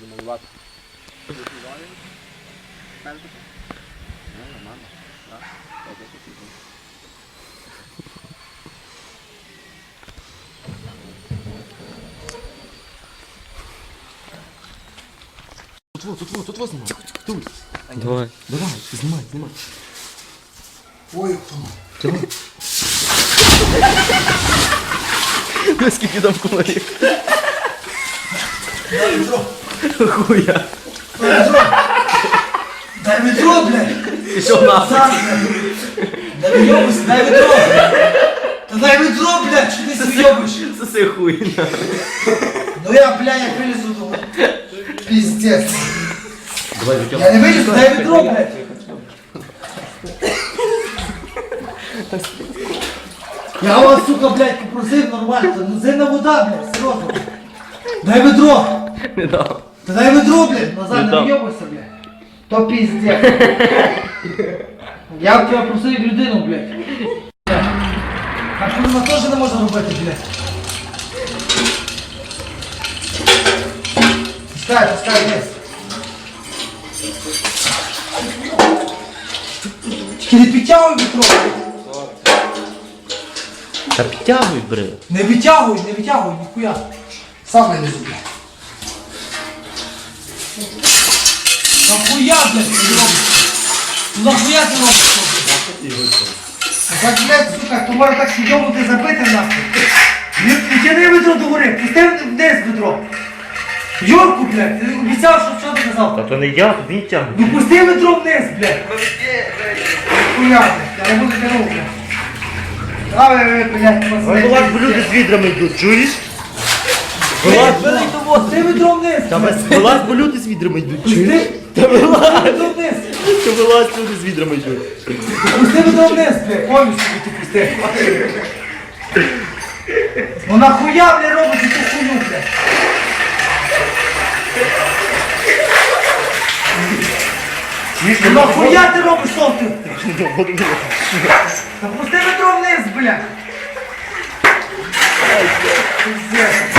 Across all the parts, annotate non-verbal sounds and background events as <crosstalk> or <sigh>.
Буду малювати. Тут вот, тут вот, тут вот знімай. Тут. Давай. Давай, знімай, знімай. Ой, Скільки там комарів? дай. Хуя. Дай відро. Відро, блядь. Пішов нахуй. Саш, дай вийобуйся, дай відро. Та дай відро, блядь, що ти свйобиш? Соси хуй. Ну я, блядь, як вилізу, то... Піздець. Давай. Я не вилізу, дай відро, блядь. Я вас, сука, блядь, попросив нормально. Ну зимна вода, блядь, серйозно. Дай відро. Не дав. Та дай ведро, блядь, назад Не не вйобуйся, блядь. То пиздец. <laughs> Я б тебе просив як людину, блядь. А що вона теж не може робити, блядь. Пускай, пускай, вниз. Тільки не підтягуй вітро. Та підтягуй, бри. Не витягуй, не витягуй, ніхуя. Сам вилізу, блядь. Нахуя, блядь, ти робиш? Ну нахуя ти робиш? Так, блядь, сука, то може так сидьому забити нахуй. Не тяни ведро до гори, пусти вниз ведро. Йорку, блядь, ти обіцяв, що що ти казав? то не я, то він тягне. Ну пусти ведро вниз, блядь. Нахуя, блядь, я не буду тянув, блядь. Давай, ви, блядь, пацани. з відрами йдуть, чуєш? Блядь, того, пусти ведро вниз, блядь. вилазь, бо люди з відрами йдуть, Пусти, та вилазь. Та вилазь, люди з відрами йдуть. Пусти ведро вниз, блядь, повністю ти пусти. Ну нахуя, блядь, робиш цю хуйню, блядь? Ну нахуя ти робиш що? Та пусти ведро вниз, блядь. Пиздец.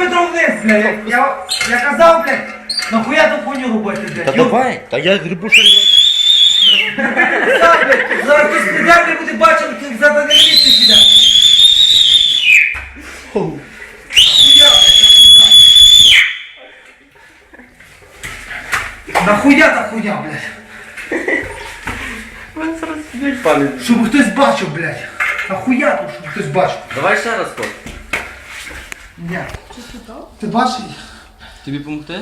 Ведро вниз, блядь. Я, я казав, блядь, нахуя ту хуйню робити, блядь? Та давай, та я грибу, що Так, блядь, Зараз хтось не буде бачити, як за не місце піде. Нахуя, блядь, Нахуя та хуйня, блядь? Щоб хтось бачив, блядь. Нахуя тут, щоб хтось бачив. Давай ще раз хоч. Ні. Ти бачиш? Тобі помогти?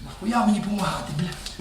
Нахуя мені допомагати, блядь?